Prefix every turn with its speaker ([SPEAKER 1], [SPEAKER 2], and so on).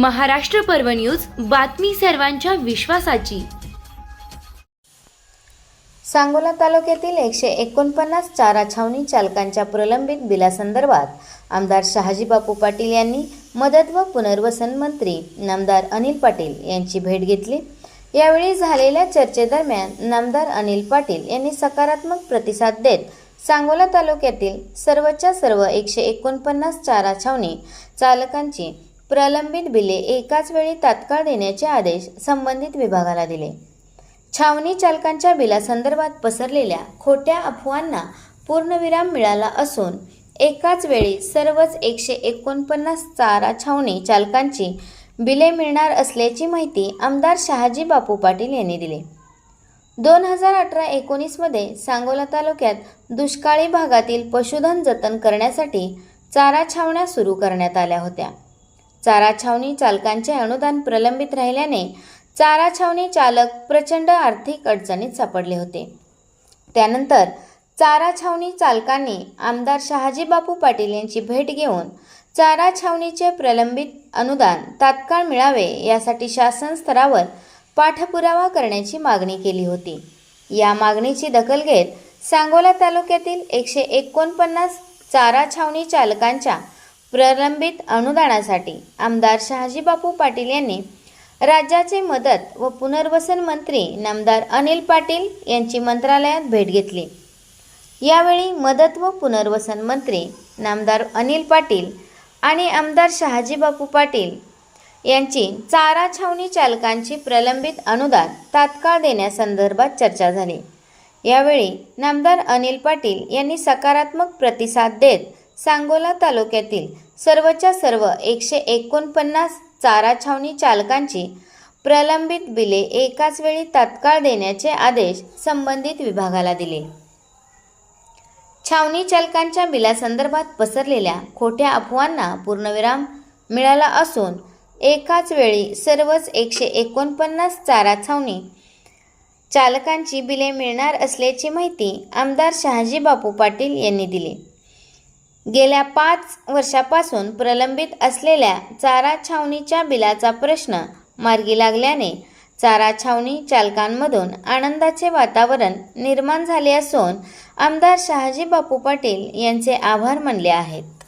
[SPEAKER 1] महाराष्ट्र पर्व न्यूज बातमी सर्वांच्या विश्वासाची.
[SPEAKER 2] सांगोला तालुक्यातील एकशे एकोणपन्नास चारा छावणी चालकांच्या प्रलंबित बिलासंदर्भात आमदार शहाजी बापू पाटील यांनी मदत व पुनर्वसन मंत्री नामदार अनिल पाटील यांची भेट घेतली. यावेळी झालेल्या चर्चेदरम्यान नामदार अनिल पाटील यांनी सकारात्मक प्रतिसाद देत सांगोला तालुक्यातील सर्वच्या सर्व एकशे एकोणपन्नास चारा छावणी चालकांची प्रलंबित बिले एकाच वेळी तात्काळ देण्याचे आदेश संबंधित विभागाला दिले. छावणी चालकांच्या बिलासंदर्भात पसरलेल्या खोट्या अफवांना पूर्णविराम मिळाला असून एकाच वेळी सर्वच एकशे एकोणपन्नास चारा छावणी चालकांची बिले मिळणार असल्याची माहिती आमदार शहाजी बापू पाटील यांनी दिली. दोन हजार अठरा एकोणीसमध्ये सांगोला तालुक्यात दुष्काळी भागातील पशुधन जतन करण्यासाठी चारा छावण्या सुरू करण्यात आल्या होत्या. चारा छावणी चालकांचे अनुदान प्रलंबित राहिल्याने चारा छावणी चालक प्रचंड आर्थिक अडचणीत सापडले होते. त्यानंतर चारा छावणी चालकांनी आमदार शहाजीबापू पाटील यांची भेट घेऊन चारा छावणीचे प्रलंबित अनुदान तात्काळ मिळावे यासाठी शासन स्तरावर पाठपुरावा करण्याची मागणी केली होती. या मागणीची दखल घेत सांगोला तालुक्यातील एकशे एकोणपन्नास चारा छावणी चालकांच्या प्रलंबित अनुदानासाठी आमदार शहाजीबापू पाटील यांनी राज्याचे मदत व पुनर्वसन मंत्री नामदार अनिल पाटील यांची मंत्रालयात भेट घेतली. यावेळी मदत व पुनर्वसन मंत्री नामदार अनिल पाटील आणि आमदार शहाजीबापू पाटील यांची चारा छावणी चालकांची प्रलंबित अनुदान तात्काळ देण्यासंदर्भात चर्चा झाली. यावेळी नामदार अनिल पाटील यांनी सकारात्मक प्रतिसाद देत सांगोला तालुक्यातील सर्वच्या सर्व एकशे एकोणपन्नास चारा छावणी चालकांची प्रलंबित बिले एकाच वेळी तात्काळ देण्याचे आदेश संबंधित विभागाला दिले. छावणी चालकांच्या बिलासंदर्भात पसरलेल्या खोट्या अफवांना पूर्णविराम मिळाला असून एकाच वेळी सर्वच एकशे एकोणपन्नास चारा छावणी चालकांची बिले मिळणार असल्याची माहिती आमदार शहाजी बापू पाटील यांनी दिली. गेल्या पाच वर्षापासून प्रलंबित असलेल्या चारा छावणीच्या बिलाचा प्रश्न मार्गी लागल्याने चारा छावणी चालकांमधून आनंदाचे वातावरण निर्माण झाले असून आमदार शहाजी बापू पाटील यांचे आभार मानले आहेत.